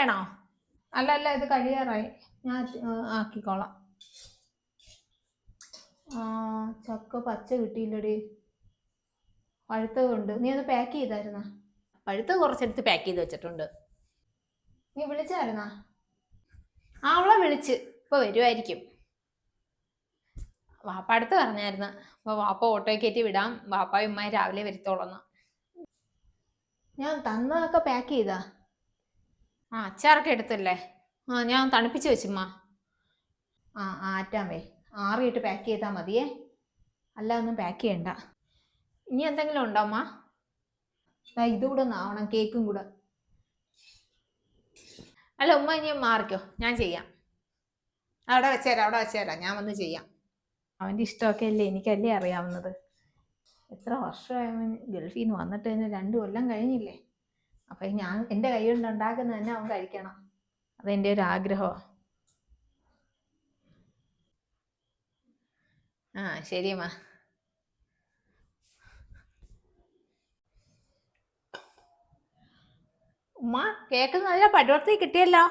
വേണോ അല്ല അല്ല ഇത് കഴിയാറായി. ഞാൻ ആക്കിക്കോളാം. ആ ചക്ക പച്ച കിട്ടിയില്ലടി. പഴുത്തതുണ്ട്. നീ ഒന്ന് പാക്ക് ചെയ്തായിരുന്നാ? പഴുത്തത് കുറച്ചെടുത്ത് പാക്ക് ചെയ്ത് വെച്ചിട്ടുണ്ട്. നീ വിളിച്ചായിരുന്നാ? ആ അവളെ വിളിച്ച്. ഇപ്പൊ വരുമായിരിക്കും വാപ്പ അടുത്ത് പറഞ്ഞായിരുന്നു. അപ്പൊ വാപ്പ ഓട്ടോ കയറ്റി വിടാം. വാപ്പായും ഉമ്മയും രാവിലെ വരുത്തോളന്ന് ഞാൻ തന്നതൊക്കെ പാക്ക് ചെയ്താ. ആ അച്ചാറൊക്കെ എടുത്തല്ലേ? ആ ഞാൻ തണുപ്പിച്ച് വെച്ചുമ്മ. ആ ആറ്റാമേ ആറിയിട്ട് പാക്ക് ചെയ്താൽ മതിയേ. അല്ല ഒന്നും പാക്ക് ചെയ്യണ്ട. ഇനി എന്തെങ്കിലും ഉണ്ടോ അമ്മ? ഇതുകൂടെ ആവണം കേക്കും കൂടെ. അല്ല ഉമ്മ ഇനി മാറിക്കോ. ഞാൻ ചെയ്യാം. അവിടെ വെച്ചേരാം അവിടെ വെച്ചേരാം. ഞാൻ വന്ന് ചെയ്യാം. അവന്റെ ഇഷ്ടമൊക്കെ അല്ലേ? എനിക്കല്ലേ അറിയാവുന്നത്. എത്ര വർഷമായി ഗൾഫിൽ നിന്ന് വന്നിട്ട് തന്നെ രണ്ടു കൊല്ലം കഴിഞ്ഞില്ലേ? അപ്പം ഞാൻ എന്റെ കൈ കൊണ്ട് ഉണ്ടാക്കുന്നത് തന്നെ അവൻ കഴിക്കണം. അതെന്റെ ഒരു ആഗ്രഹമാണ് ആ ശരി മാ. ഉമ്മ കേക്ക് നല്ല പടുവർത്തി കിട്ടിയല്ലോ.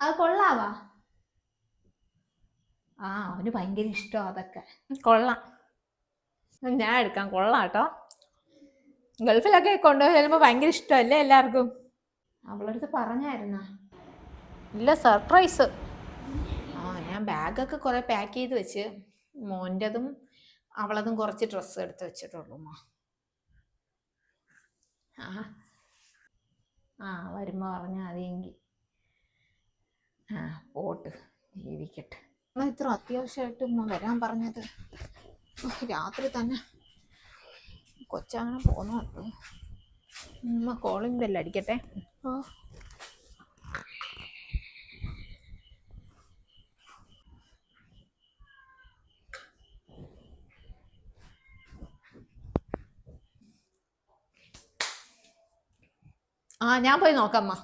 അത് കൊള്ളാവാ. ആ അവന് ഭയങ്കര ഇഷ്ടമാണ് അതൊക്കെ. കൊള്ളാം. ഞാൻ എടുക്കാം. കൊള്ളാം കേട്ടോ. ഗൾഫിലൊക്കെ കൊണ്ടുപോയി ചെല്ലുമ്പോൾ ഭയങ്കര ഇഷ്ടമല്ലേ എല്ലാവർക്കും? അവളടുത്ത് പറഞ്ഞായിരുന്ന? ഇല്ല സർപ്രൈസ് ആ ഞാൻ ബാഗൊക്കെ കുറേ പാക്ക് ചെയ്ത് വെച്ച്. മോന്റെതും അവളതും കുറച്ച് ഡ്രസ്സ് എടുത്ത് വെച്ചിട്ടുള്ളൂ അമ്മ ആ ആ വരുമ്പോൾ പറഞ്ഞാൽ അതെങ്കിൽ ആ പോട്ട് ജീവിക്കട്ടെ. ഇത്ര അത്യാവശ്യമായിട്ട് ഉമ്മ വരാൻ പറഞ്ഞത്. രാത്രി തന്നെ കൊച്ചങ്ങനെ പോന്നു ഉമ്മ കോളിംഗ് ബെല്ല് അടിക്കട്ടെ. ഓ ആ ഞാൻ പോയി നോക്കാം അമ്മ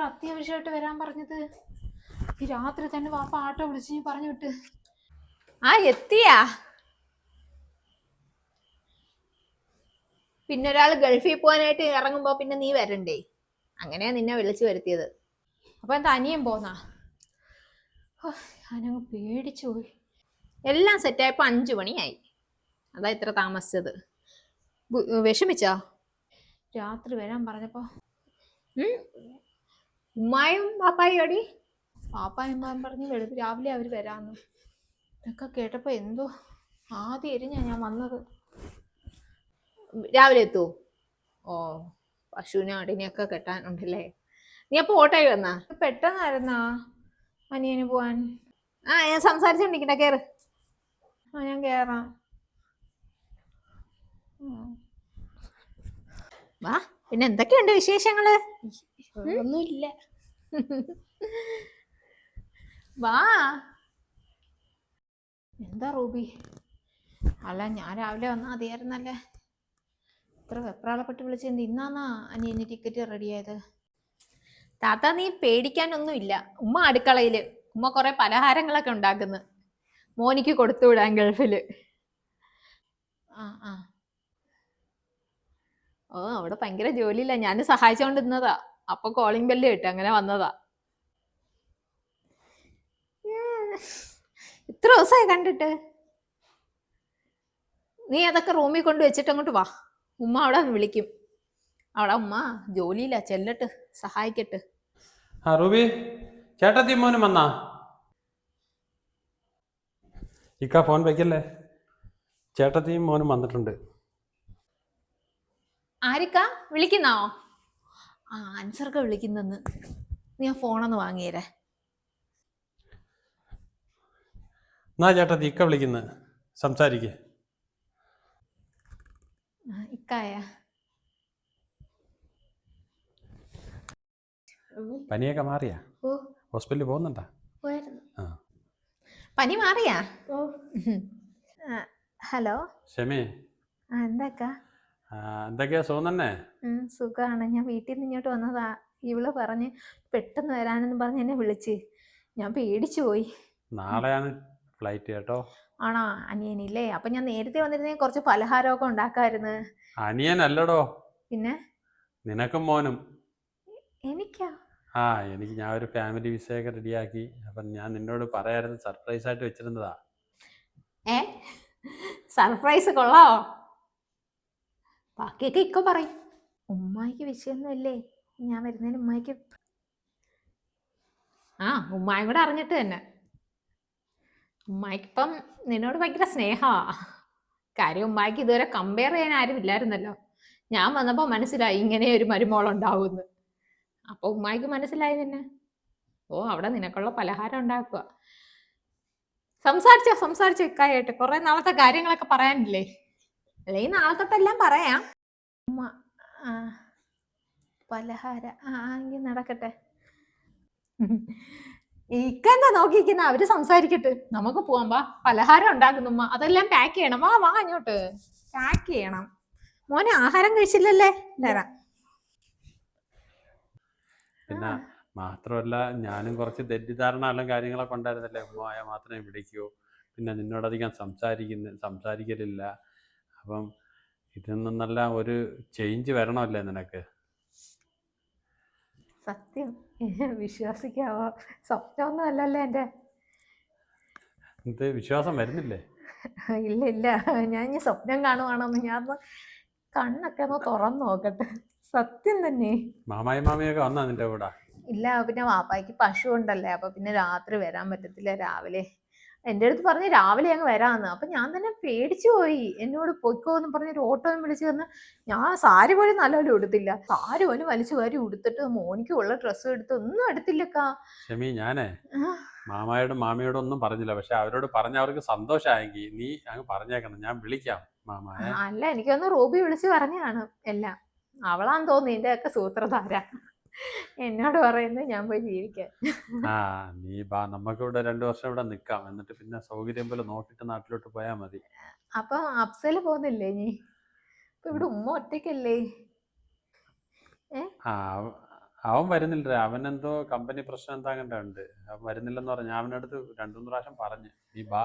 ഇത്ര അത്യാവശ്യമായിട്ട് വരാൻ പറഞ്ഞത്. ഈ രാത്രി തന്നെ വാപ്പ ആട്ടോ വിളിച്ച് നീ പറഞ്ഞു വിട്ട്. ആ എത്തിയാ? പിന്നെ ഒരാൾ ഗൾഫിൽ പോകാനായിട്ട് ഇറങ്ങുമ്പോ പിന്നെ നീ വരണ്ടേ? അങ്ങനെയാ നിന്നെ വിളിച്ചു വരുത്തിയത്. അപ്പൊ എന്താ അനിയൻ പോന്നാ? ഞാനങ്ങ് പേടിച്ചു പോയി. എല്ലാം സെറ്റായപ്പോ അഞ്ചു മണിയായി. അതാ ഇത്ര താമസിച്ചത്. വിഷമിച്ചോ? രാത്രി വരാൻ പറഞ്ഞപ്പോ? ഉമ്മായും പാപ്പായും അടി പാപ്പായും ഉമ്മായും പറഞ്ഞ് വെളുപ്പ് രാവിലെ അവർ വരാമെന്ന് ഇതൊക്കെ കേട്ടപ്പോൾ എന്തോ ആദ്യം എരിഞ്ഞാ ഞാൻ വന്നത്. രാവിലെ എത്തുമോ ഓ പശുവിനെ അടിനെയൊക്കെ കെട്ടാനുണ്ടല്ലേ. നീ അപ്പോൾ ഓട്ടായി വന്നാ? പെട്ടെന്നായിരുന്നാ അനിയന് പോവാൻ? ആ ഞാൻ സംസാരിച്ചോണ്ടിരിക്കട്ടെ കേറ്. ആ ഞാൻ കേറാം. വാ പിന്നെ എന്തൊക്കെയുണ്ട് വിശേഷങ്ങൾ? ഒന്നുമില്ല. വാ. എന്താ റൂബി? അല്ല ഞാൻ രാവിലെ വന്നാ മതിയായിരുന്നല്ലേ ഇത്ര വെപ്രാളപ്പെട്ട് വിളിച്ചെന്ത് ഇന്നാന്നാ അനിയന് ടിക്കറ്റ് റെഡിയായത്? താത്ത നീ പേടിക്കാനൊന്നുമില്ല. ഉമ്മ അടുക്കളയിൽ. ഉമ്മ കുറെ പലഹാരങ്ങളൊക്കെ ഉണ്ടാക്കുന്നു. മോനിക്ക് കൊടുത്തു വിടാൻ ഗൾഫിൽ. ആ ആ. ഓ അവിടെ ഭയങ്കര ജോലിയില്ല ഞാൻ സഹായിച്ചുകൊണ്ടിരുന്നതാ അപ്പൊ കോളിംഗ് ബെല്ല് കേട്ട് അങ്ങനെ വന്നതാ. ഇത്ര ദിവസമായി കണ്ടിട്ട്? നീ അതൊക്കെ റൂമിൽ കൊണ്ട് വെച്ചിട്ട് അങ്ങോട്ട് വാ. ഉമ്മ അവിടെ വന്ന് വിളിക്കും. അവിടെ ഉമ്മ ജോലിയില്ല ചെല്ലട്ട് സഹായിക്കട്ട്. ആ റൂബി ചേട്ടത്തി മോനും വന്നാ? ഇക്ക ഫോൺ വയ്ക്കല്ലേ ചേട്ടത്തിയും മോനും വന്നിട്ടുണ്ട്. ആരിക്കാ? വിളിക്കുന്നോ? ആ അൻസർക്ക് വിളിക്കുന്നെന്ന്. നീ ആ ഫോണൊന്ന് വാങ്ങിയേരെ. എന്നാ ചേട്ടാ ഇക്ക വിളിക്കുന്നത് സംസാരിക്കേ. ഇക്കായ. പനിയൊക്കെ മാറിയാ? ഓ. ഹോസ്പിറ്റലിൽ പോകുന്നുണ്ടാ? ആ. പനി മാറിയാ? ഓ. ഹലോ? ഷമി ആ എന്താക്കാ എന്തൊക്കെയാ ഉം, സുഖാണ്. ഞാൻ വീട്ടിൽ നിന്ന് ഇങ്ങോട്ട് വന്നതാ. ഇവൾ പറഞ്ഞ് പെട്ടെന്ന് വരാനെന്ന് പറഞ്ഞ് എന്നെ വിളിച്ച്. ഞാൻ പേടിച്ചു പോയി. നാളെയാണ് ഫ്ലൈറ്റ് കേട്ടോ? ആണോ? അനിയനില്ലേ? അപ്പൊ ഞാൻ നേരത്തെ വന്നിരുന്നേ കുറച്ച് പലഹാരമൊക്കെ അനിയൻ അല്ലടോ പിന്നെ? നിനക്കും മോനും. എനിക്കാ? ആ എനിക്ക് ഞാൻ ഒരു ഫാമിലി വിസയൊക്കെ റെഡിയാക്കി. അപ്പം ഞാൻ നിന്നോട് പറയായിരുന്നു സർപ്രൈസ് ആയിട്ട് വെച്ചിരുന്നതാ. ഏ? സർപ്രൈസ് കൊള്ളാവോ? ബാക്കിയൊക്കെ ഇക്ക പറയും. ഉമ്മായിക്ക് വിഷയമൊന്നുമില്ലേ ഞാൻ വരുന്നതിന് ഉമ്മായിക്ക് ആ ഉമ്മായും കൂടെ അറിഞ്ഞിട്ട് തന്നെ. ഉമ്മായിക്കിപ്പം നിന്നോട് ഭയങ്കര സ്നേഹമാ കാര്യം ഉമ്മായിക്ക് ഇതുവരെ കമ്പയർ ചെയ്യാൻ ആരും ഇല്ലായിരുന്നല്ലോ. ഞാൻ വന്നപ്പോൾ മനസ്സിലായി ഇങ്ങനെ ഒരു മരുമോളുണ്ടാവുമെന്ന് അപ്പൊ ഉമ്മായിക്ക് മനസ്സിലായി തന്നെ ഓ അവിടെ നിനക്കുള്ള പലഹാരം ഉണ്ടാക്കുക. സംസാരിച്ചോ സംസാരിച്ചോ ഇക്കായിട്ട് കുറെ നാളത്തെ കാര്യങ്ങളൊക്കെ പറയാനില്ലേ? അല്ലെങ്കിൽ നാളെ തൊട്ടെല്ലാം പറയാം. ഉമ്മ പലഹാര ആ എങ്കിൽ നടക്കട്ടെ. ഇക്കെന്താ നോക്കിയിരിക്കുന്ന? അവർ സംസാരിക്കട്ടെ. നമുക്ക് പോവാം വാ. പലഹാരം ഉണ്ടാക്കുന്നു ഉമ്മ. അതെല്ലാം പാക്ക് ചെയ്യണം. വാ വാ അങ്ങോട്ട് പാക്ക് ചെയ്യണം. മോനെ ആഹാരം കഴിച്ചില്ലല്ലേ? തരാം. പിന്നെ മാത്രമല്ല ഞാനും കുറച്ച് തെറ്റിദ്ധാരണ കാര്യങ്ങളൊക്കെ ഉണ്ടായിരുന്നല്ലേ? ആയ മാത്രമേ വിളിക്കൂ. പിന്നെ നിന്നോടധികം സംസാരിക്കുന്ന സംസാരിക്കലില്ല. അപ്പം ഇതിൽ നിന്നെല്ലാം ഒരു ചേഞ്ച് വരണമല്ലേ നിനക്ക്? സത്യം. വിശ്വസിക്കാവോ? സ്വപ്നമൊന്നും അല്ലല്ലോ എന്റെ. വിശ്വാസം വരുന്നില്ലേ? ഇല്ല ഇല്ല. ഞാൻ ഇനി സ്വപ്നം കാണുവാണെന്ന് ഞാൻ കണ്ണൊക്കെ ഒന്ന് തുറന്നു നോക്കട്ടെ. സത്യം തന്നെ. മാമായി മാമിയൊക്കെ വന്നാ നിന്റെ കൂടെ? ഇല്ല പിന്നെ വാപ്പായ്ക്ക് പശു ഉണ്ടല്ലേ അപ്പൊ പിന്നെ രാത്രി വരാൻ പറ്റത്തില്ല രാവിലെ. എന്റെ അടുത്ത് പറഞ്ഞ് രാവിലെ അങ്ങ് വരാന്ന്. അപ്പൊ ഞാൻ തന്നെ പേടിച്ചു പോയി. എന്നോട് പൊയ്ക്കോ എന്ന് പറഞ്ഞ ഒരു ഓട്ടോയും വിളിച്ചു തന്ന് ഞാൻ സാരി പോലും നല്ലപോലെ ഉടുത്തില്ല. സാരി പോലും വലിച്ചു വാരി ഉടുത്തിട്ട് മോനിക്ക് ഉള്ള ഡ്രസ്സ് എടുത്ത് ഒന്നും എടുത്തില്ലക്കാ. ഷമി ഞാനേ മാമയോടും മാമായോടും ഒന്നും പറഞ്ഞില്ല. പക്ഷെ അവരോട് പറഞ്ഞ അവർക്ക് സന്തോഷമായെങ്കിൽ നീ അങ്ങ് പറഞ്ഞേക്കണം. ഞാൻ വിളിക്കാം മാമായ. അല്ല എനിക്കൊന്ന് റൂബി വിളിച്ച് പറഞ്ഞാണ് എല്ലാം. അവളാന്ന് തോന്നുന്നു എന്റെ ഒക്കെ സൂത്രധാര. എന്നോട് പറയുന്നത് ഞാൻ പോയി ജീവിക്കാൻ ആ നീ ബാ നമുക്ക് നമുക്കിവിടെ രണ്ടു വർഷം ഇവിടെ നിൽക്കാം. എന്നിട്ട് പിന്നെ സൗകര്യം പോലെ നോക്കിയിട്ട് നാട്ടിലോട്ട് പോയാൽ മതി. അപ്പൊ അപ്സൽ പോകുന്നില്ലേ നീ ഇപ്പൊ ഇവിടെ ഉമ്മ ഒറ്റയ്ക്കല്ലേ? ആ അവ- അവൻ വരുന്നില്ല അവൻ എന്തോ കമ്പനി പ്രശ്നം എന്താ കണ്ട. ഉണ്ട് അവൻ വരുന്നില്ലെന്ന് പറഞ്ഞു. ഞാൻ അവനടുത്ത് രണ്ടു മൂന്ന് പ്രാവശ്യം പറഞ്ഞു. നീ ബാ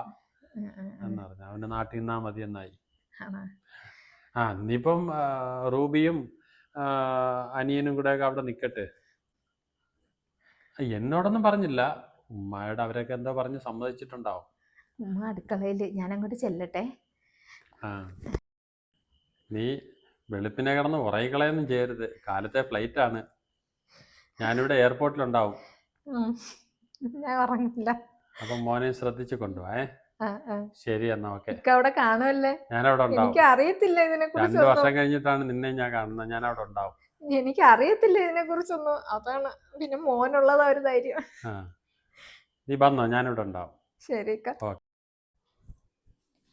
ഉം, ഉം, ഉം. എന്ന് പറഞ്ഞു. അവന്റെ നാട്ടിൽ നിന്നാ മതി എന്നായി ആണോ? ആ നീ ആ, റൂബിയും അനിയനും കൂടെ ഒക്കെ അവിടെ നിൽക്കട്ടെ എന്നോടൊന്നും പറഞ്ഞില്ല. ഉമ്മായോട് അവരൊക്കെ എന്താ പറഞ്ഞ് സമ്മതിച്ചിട്ടുണ്ടാവും. ഉമ്മ അടുക്കളയിൽ ഞാൻ അങ്ങോട്ട് ചെല്ലട്ടെ. ആ. നീ വെളുപ്പിനെ കടന്ന് ഉറയിക്കളയൊന്നും ചെയ്യരുത്. കാലത്തെ ഫ്ലൈറ്റ് ആണ്. ഞാനിവിടെ എയർപോർട്ടിലുണ്ടാവും. ഞാൻ ഉറങ്ങില്ല. അപ്പം മോനെ ശ്രദ്ധിച്ചു കൊണ്ടുപോവേ. ശരി എന്നാ ഓക്കെ. അവിടെ കാണുമല്ലേ ഞാനവിടെ ഉണ്ടാവും. എനിക്ക് അറിയത്തില്ല ഇതിനെ കുറിച്ച് കുറിച്ചൊന്നും വർഷം കഴിഞ്ഞിട്ടാണ് നിന്നെ ഞാൻ കാണുന്നത്. ഞാൻ അവിടെ ഉണ്ടാവും. എനിക്ക് അറിയത്തില്ല ഇതിനെ കുറിച്ചൊന്നും അതാണ് പിന്നെ മോനുള്ളതാ ഒരു ധൈര്യം. നീ വന്നോ ഞാനിവിടെ ഉണ്ടാവും. ശരി.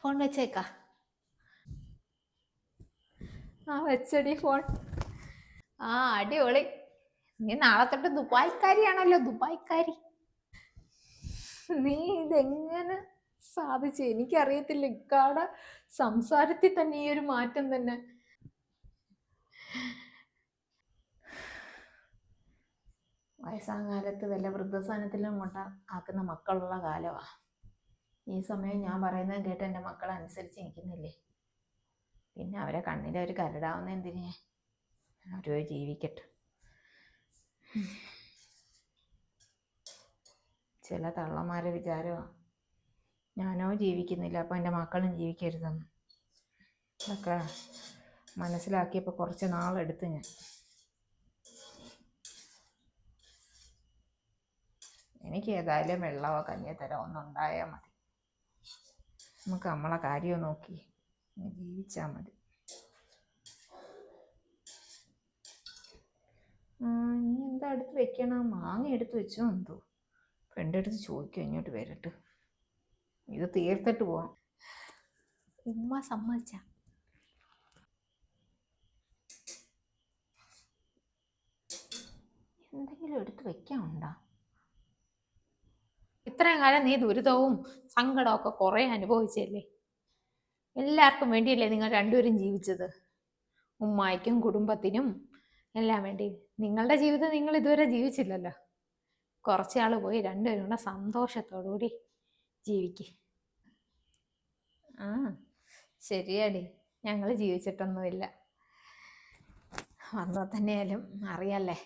ഫോൺ വെച്ചേക്കാ. ആ വെച്ചടി ഫോൺ. ആ അടിപൊളി. നീ നാളെ തൊട്ട് ദുബായ്ക്കാരിയാണല്ലോ ദുബായ്ക്കാരി. നീ ഇതെങ്ങനെ സാധിച്ചു. എനിക്കറിയത്തില്ല ഇക്കാടെ സംസാരത്തിൽ തന്നെ ഈ ഒരു മാറ്റം തന്നെ. വയസ്സാം കാലത്ത് വല്ല വൃദ്ധസാനത്തിലും കൊണ്ട ആക്കുന്ന മക്കളുള്ള കാലമാ ഈ സമയം ഞാൻ പറയുന്നത് കേട്ട് എന്റെ മക്കൾ അനുസരിച്ച് നിൽക്കുന്നില്ലേ പിന്നെ അവരെ കണ്ണിലെ അവർ കരടാവുന്ന എന്തിന്? അവരോ ജീവിക്കട്ടെ. ചില തള്ളമാരെ വിചാരമാണ് ഞാനോ ജീവിക്കുന്നില്ല അപ്പോൾ എന്റെ മക്കളും ജീവിക്കരുതെന്ന്. അതൊക്കെ മനസ്സിലാക്കിയപ്പോൾ കുറച്ച് നാളെടുത്ത് ഞാൻ. എനിക്ക് ഏതായാലും വെള്ളമോ കഞ്ഞിത്തരോ ഒന്നും ഉണ്ടായാൽ മതി. നമുക്ക് നമ്മളെ കാര്യം നോക്കി ജീവിച്ചാൽ മതി. ഇനി എന്താ അടുത്ത് വെക്കണം? മാങ്ങ എടുത്ത് വെച്ചോ എന്തോ? ഫ്രണ്ട് അടുത്ത് ചോദിക്കും ഇങ്ങോട്ട് വരട്ട്. ഇത് തീർത്തിട്ട് പോവാം. ഉമ്മ സമ്മതിച്ച. എന്തെങ്കിലും എടുത്ത് വെക്കാനുണ്ടോ? ഇത്രയും കാലം നീ ദുരിതവും സങ്കടവും ഒക്കെ കുറേ അനുഭവിച്ചല്ലേ? എല്ലാവർക്കും വേണ്ടിയല്ലേ നിങ്ങൾ രണ്ടുപേരും ജീവിച്ചത്? ഉമ്മായ്ക്കും കുടുംബത്തിനും എല്ലാം വേണ്ടി. നിങ്ങളുടെ ജീവിതം നിങ്ങൾ ഇതുവരെ ജീവിച്ചില്ലല്ലോ. കുറച്ചാൾ പോയി രണ്ടുപേരും കൂടെ സന്തോഷത്തോടുകൂടി ജീവിക്ക്. ആ ശരിയാടി. ഞങ്ങൾ ജീവിച്ചിട്ടൊന്നുമില്ല. വന്നാൽ തന്നെയാലും അറിയാല്ലേ.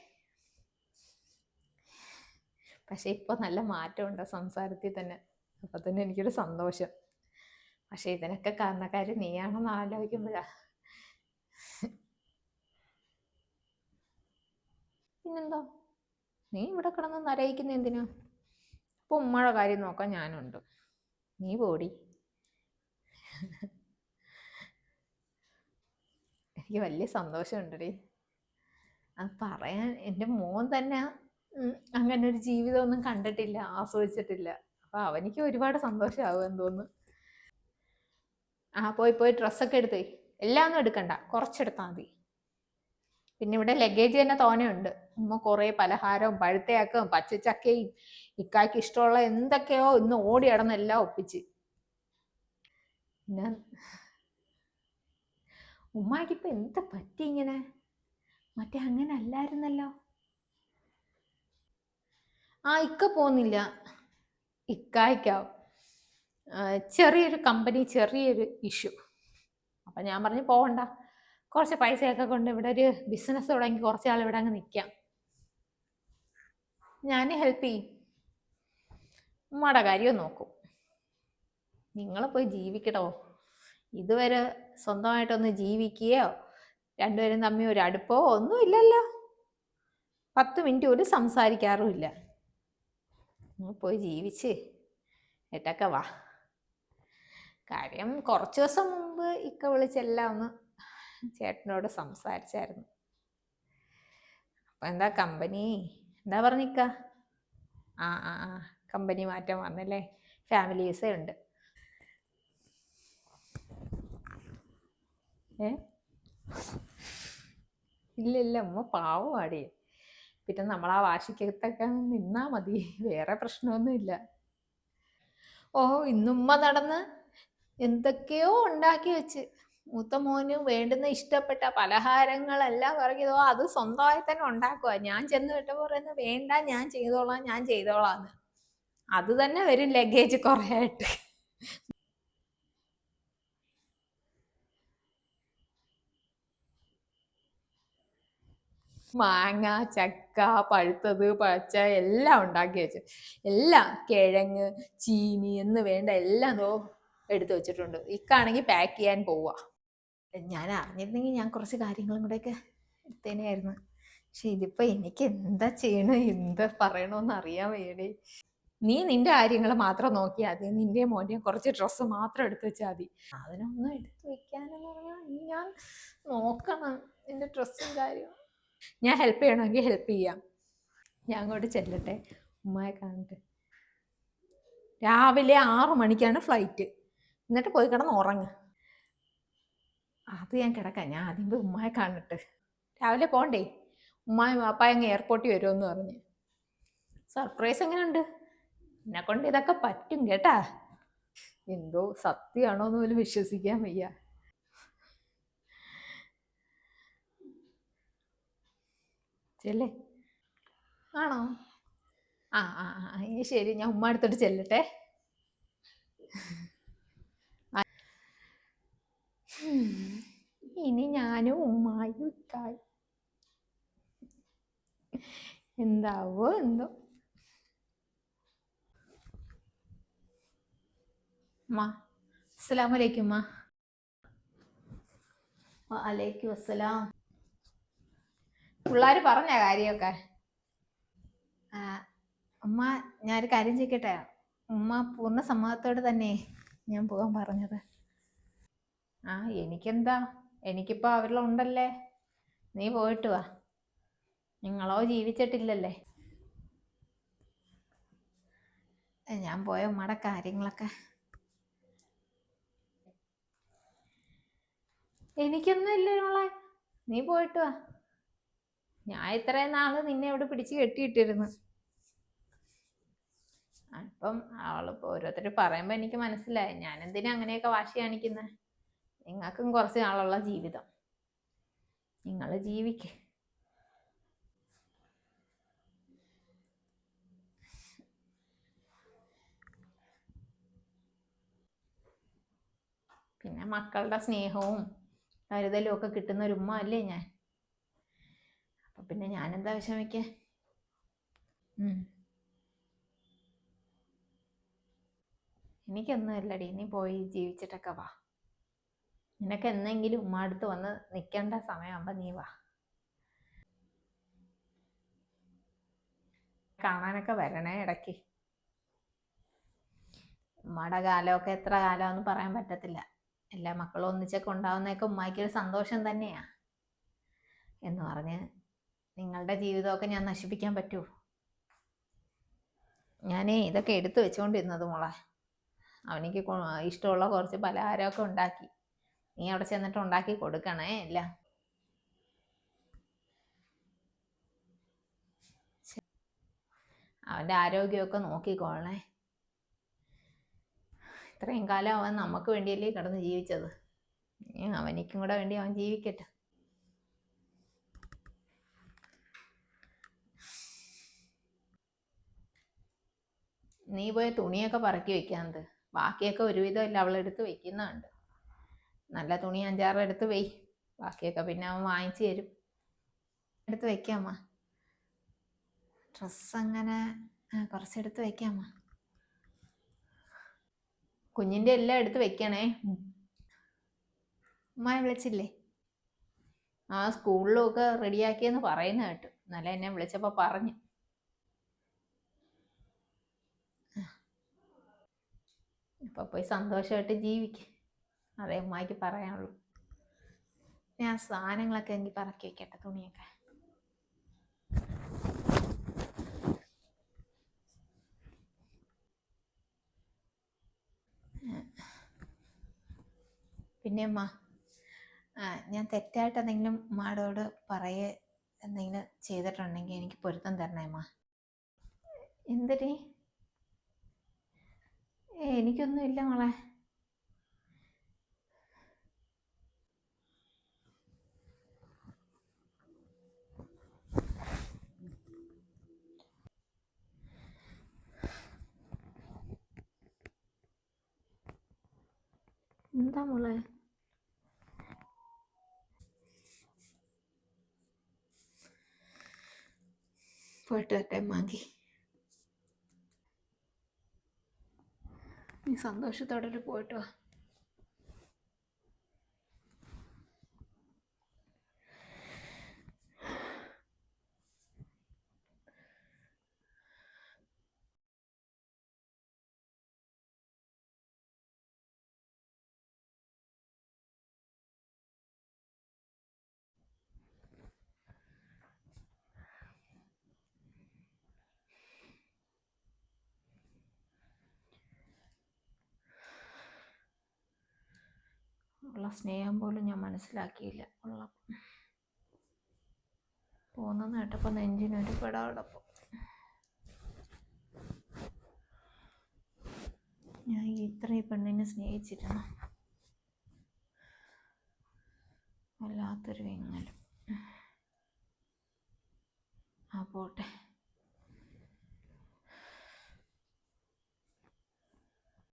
പക്ഷെ ഇപ്പോൾ നല്ല മാറ്റമുണ്ട് സംസാരത്തിൽ തന്നെ. അപ്പം തന്നെ എനിക്കൊരു സന്തോഷം. പക്ഷെ ഇതിനൊക്കെ കാരണക്കാര് നീയാണെന്ന് ആലോചിക്കുമ്പോഴാ. പിന്നെന്തോ? നീ ഇവിടെ കിടന്ന് നരയിക്കുന്ന എന്തിനാ? ഇപ്പൊ ഉമ്മയുടെ കാര്യം നോക്കാൻ ഞാനുണ്ട്. നീ പോടി. എനിക്ക് വലിയ സന്തോഷമുണ്ടടി. അത് പറയാൻ എന്റെ മോൻ തന്നെ അങ്ങനെ ഒരു ജീവിതമൊന്നും കണ്ടിട്ടില്ല ആസ്വദിച്ചിട്ടില്ല. അപ്പൊ അവനിക്ക് ഒരുപാട് സന്തോഷമാകുമെന്ന് തോന്നുന്നു. ആ പോയി പോയി ഡ്രസ്സൊക്കെ എടുത്തേ. എല്ലാം ഒന്നും എടുക്കണ്ട കുറച്ചെടുത്താൽ മതി. പിന്നെ ഇവിടെ ലഗേജ് തന്നെ തോനെയുണ്ട്. ഉമ്മ കുറേ പലഹാരവും പഴുത്തയാക്കും പച്ചച്ചക്കയും ഇക്കായ്ക്ക് ഇഷ്ടമുള്ള എന്തൊക്കെയോ ഇന്ന് ഓടി നടന്ന് ഒപ്പിച്ച്. പിന്നെ ഉമ്മാക്ക് ഇപ്പൊ എന്താ പറ്റി ഇങ്ങനെ? മറ്റേ അങ്ങനെ അല്ലായിരുന്നല്ലോ. ആ ഇക്ക പോകുന്നില്ല ഇക്കായ്ക്കാവും. ചെറിയൊരു കമ്പനി ചെറിയൊരു ഇഷ്യൂ അപ്പം ഞാൻ പറഞ്ഞു പോകണ്ട കുറച്ച് പൈസയൊക്കെ കൊണ്ട് ഇവിടെ ഒരു ബിസിനസ് തുടങ്ങി കുറച്ച് ആൾ ഇവിടെ അങ്ങ് നിൽക്കാം ഞാൻ ഹെൽപ്പ് ചെയ്യും. ഉമ്മയുടെ കാര്യം നോക്കും. നിങ്ങൾ പോയി ജീവിക്കട്ടോ. ഇതുവരെ സ്വന്തമായിട്ടൊന്ന് ജീവിക്കുകയോ രണ്ടുപേരും തമ്മിൽ ഒരു അടുപ്പോ ഒന്നും ഇല്ലല്ലോ. പത്ത് മിനിറ്റ് പോലും സംസാരിക്കാറുമില്ല പോയി ജീവിച്ച് എട്ടൊക്കെ വാ. കാര്യം കുറച്ച് ദിവസം മുമ്പ് ഇക്ക വിളിച്ചെല്ലാം ഒന്ന് ചേട്ടനോട് സംസാരിച്ചായിരുന്നു. അപ്പം എന്താ കമ്പനി? എന്താ പറഞ്ഞിക്ക ആ ആ ആ. കമ്പനി മാറ്റം വന്നല്ലേ? ഫാമിലീസേ ഉണ്ട്. ഏ? ഇല്ല ഇല്ല ഉമ്മ പാവമാടി പിന്നെ നമ്മൾ ആ വാശിക്കകത്തൊക്കെ നിന്നാ മതി. വേറെ പ്രശ്നമൊന്നുമില്ല. ഓ ഇന്നുമ്മ നടന്ന് എന്തൊക്കെയോ ഉണ്ടാക്കി വെച്ച്. മൂത്ത മോന് വേണ്ടുന്ന ഇഷ്ടപ്പെട്ട പലഹാരങ്ങളെല്ലാം പറഞ്ഞതോ അത് സ്വന്തമായി തന്നെ ഉണ്ടാക്കുക ഞാൻ ചെന്ന് വിട്ടപ്പോൾ പറയുന്നത് വേണ്ട ഞാൻ ചെയ്തോളാം ഞാൻ ചെയ്തോളാന്ന് അത് തന്നെ വരും ലഗേജ് കുറേ ആയിട്ട്. മാങ്ങ ചക്ക പഴുത്തത് പച്ച എല്ലാം ഉണ്ടാക്കി വെച്ചു. എല്ലാം കിഴങ്ങ് ചീനി എന്ന് വേണ്ട എല്ലാം എന്തോ എടുത്തു വെച്ചിട്ടുണ്ട്. ഇക്കാണെങ്കിൽ പാക്ക് ചെയ്യാൻ പോവാ. ഞാൻ അറിഞ്ഞിരുന്നെങ്കിൽ ഞാൻ കുറച്ച് കാര്യങ്ങളും കൂടെയൊക്കെ എടുത്തേനെയായിരുന്നു. പക്ഷെ ഇതിപ്പോ എനിക്ക് എന്താ ചെയ്യണോ? എന്താ പറയണോന്ന് അറിയാൻ വേണ്ടി നീ നിന്റെ കാര്യങ്ങൾ മാത്രം നോക്കിയാൽ മതി. നിന്റെ മോന്റെ കുറച്ച് ഡ്രസ്സ് മാത്രം എടുത്തു വെച്ചാൽ മതി. അതിനൊന്നും എടുത്തു വെക്കാനെന്ന് പറഞ്ഞാൽ ഞാൻ നോക്കണം. എന്റെ ഡ്രസ്സും കാര്യവും. ഞാൻ ഹെൽപ്പ് ചെയ്യണമെങ്കിൽ ഹെൽപ്പ് ചെയ്യാം. ഞാൻ അങ്ങോട്ട് ചെല്ലട്ടെ. ഉമ്മയെ കാണട്ടെ. രാവിലെ ആറു മണിക്കാണ് ഫ്ലൈറ്റ് എന്നിട്ട് പോയി കിടന്ന് ഉറങ്ങ്. അത് ഞാൻ കിടക്കാം. ഞാൻ ആദ്യം പോയി ഉമ്മയെ കാണട്ടെ. രാവിലെ പോണ്ടേ? ഉമ്മായും വാപ്പായും എയർപോർട്ടിൽ വരുമെന്ന് പറഞ്ഞ്. സർപ്രൈസ് എങ്ങനെയുണ്ട് എന്നെ കൊണ്ട് ഇതൊക്കെ പറ്റും കേട്ടാ. എന്തോ സത്യമാണോ എന്ന് പോലും വിശ്വസിക്കാൻ വയ്യ. ചെല്ലേ ആണോ? ആ ആ ആ ശരി ഞാൻ ഉമ്മ അടുത്തോട്ട് ചെല്ലട്ടെ. ഇനി ഞാനും ഉമ്മായും ഇക്കായും. എന്താവോ എന്തോ. ഉമ്മ അസ്സലാമു അലൈക്കും ഉമ്മ. വലൈക്കും അസ്സലാം. പിള്ളേർ പറഞ്ഞ കാര്യമൊക്കെ. ഉമ്മ ഞാനൊരു കാര്യം ചെയ്യട്ടെ ഉമ്മ പൂർണ സമ്മതത്തോടെ തന്നെ ഞാൻ പോകാൻ പറഞ്ഞത്. ആ എനിക്കെന്താ? എനിക്കിപ്പോൾ അവരിലുണ്ടല്ലേ നീ പോയിട്ട് വാ. നിങ്ങളോ ജീവിച്ചിട്ടില്ലല്ലേ? ഞാൻ പോയ ഉമ്മയുടെ കാര്യങ്ങളൊക്കെ. എനിക്കൊന്നും ഇല്ല മോളെ. നീ പോയിട്ട് വാ. ഞാൻ ഇത്രയും നാൾ നിന്നെ ഇവിടെ പിടിച്ചു കെട്ടിയിട്ടിരുന്നു. അപ്പം അവളിപ്പോ ഓരോരുത്തർ പറയുമ്പോ എനിക്ക് മനസ്സിലായി. ഞാൻ എന്തിനാ അങ്ങനെയൊക്കെ വാശി കാണിക്കുന്നത് നിങ്ങൾക്കും കുറച്ച് നാളുള്ള ജീവിതം. നിങ്ങൾ ജീവിക്ക്. പിന്നെ മക്കളുടെ സ്നേഹവും കരുതലും ഒക്കെ കിട്ടുന്ന ഒരു ഉമ്മ അല്ലേ ഞാൻ? പിന്നെ ഞാനെന്താ വിഷമിക്ക? എനിക്കൊന്നും ഇല്ലടി നീ പോയി ജീവിച്ചിട്ടൊക്കെ വാ. നിനക്ക് എന്നെങ്കിലും ഉമ്മ അടുത്ത് വന്ന് നിൽക്കേണ്ട സമയമാകുമ്പോ നീ വാ. കാണാനൊക്കെ വരണേ ഇടയ്ക്ക്. ഉമ്മയുടെ കാലമൊക്കെ എത്ര കാലമെന്ന് പറയാൻ പറ്റത്തില്ല. എല്ലാ മക്കളും ഒന്നിച്ചൊക്കെ ഉണ്ടാവുന്നതൊക്കെ ഉമ്മായിക്കൊരു സന്തോഷം തന്നെയാ. എന്ന് പറഞ്ഞ് നിങ്ങളുടെ ജീവിതമൊക്കെ ഞാൻ നശിപ്പിക്കാൻ പറ്റുമോ ഞാനേ ഇതൊക്കെ എടുത്തു വെച്ചുകൊണ്ടിരുന്നത് മോളെ. അവനിക്ക് ഇഷ്ടമുള്ള കുറച്ച് പലഹാരമൊക്കെ ഉണ്ടാക്കി. നീ അവിടെ ചെന്നിട്ട് ഉണ്ടാക്കി കൊടുക്കണേ ഇല്ല. അവന്റെ ആരോഗ്യമൊക്കെ നോക്കിക്കോളണേ. ഇത്രയും കാലം അവൻ നമുക്ക് വേണ്ടിയല്ലേ കിടന്ന് ജീവിച്ചത്. അവനിക്കും കൂടെ വേണ്ടി അവൻ ജീവിക്കട്ടെ. നീ പോയി തുണിയൊക്കെ പറക്കി വെക്കാന്ത്? ബാക്കിയൊക്കെ ഒരുവിധം എല്ലാം അവളെടുത്ത് വെക്കുന്നുണ്ട്. നല്ല തുണി അഞ്ചാറ് എടുത്ത് വെയ്. ബാക്കിയൊക്കെ പിന്നെ അവൻ വാങ്ങിച്ചു തരും. എടുത്ത് വെക്കാമ്മ. ഡ്രസ്സ് അങ്ങനെ കുറച്ചെടുത്ത് വെക്കാമ്മ. കുഞ്ഞിന്റെ എല്ലാം എടുത്ത് വെക്കണേ. ഉമ്മായി വിളിച്ചില്ലേ? ആ സ്കൂളിലൊക്കെ റെഡിയാക്കിയെന്ന് പറയുന്ന കേട്ടു. ഇന്നലെ എന്നെ വിളിച്ചപ്പോൾ പറഞ്ഞു. ഇപ്പൊ പോയി സന്തോഷമായിട്ട് ജീവിക്ക്. അതേ ഉമ്മായിക്ക് പറയാനുള്ളൂ. ഞാൻ സാധനങ്ങളൊക്കെ എനിക്ക് പറക്കി വെക്കട്ടെ തുണിയൊക്കെ. പിന്നെ അമ്മ ഞാൻ തെറ്റായിട്ട് എന്തെങ്കിലും ഉമ്മാടോട് പറയേ എന്തെങ്കിലും ചെയ്തിട്ടുണ്ടെങ്കിൽ എനിക്ക് പൊരുത്തം തരണേ അമ്മ എന്തിനീ? എനിക്കൊന്നും ഇല്ല മോളെ. എന്താ മോളെ? പോയിട്ട് വരട്ടെ നീ സന്തോഷത്തോടെ പോയിട്ട് വാ. ഉള്ള സ്നേഹം പോലും ഞാൻ മനസ്സിലാക്കിയില്ല. ഉള്ള പോകുന്നെന്ന് കേട്ടപ്പോൾ നെഞ്ചിനൊരു പെടാവിടപ്പോൾ ഞാൻ ഇത്രയും പെണ്ണിനെ സ്നേഹിച്ചിരുന്നു. വല്ലാത്തൊരു വിങ്ങലും. ആ പോട്ടെ.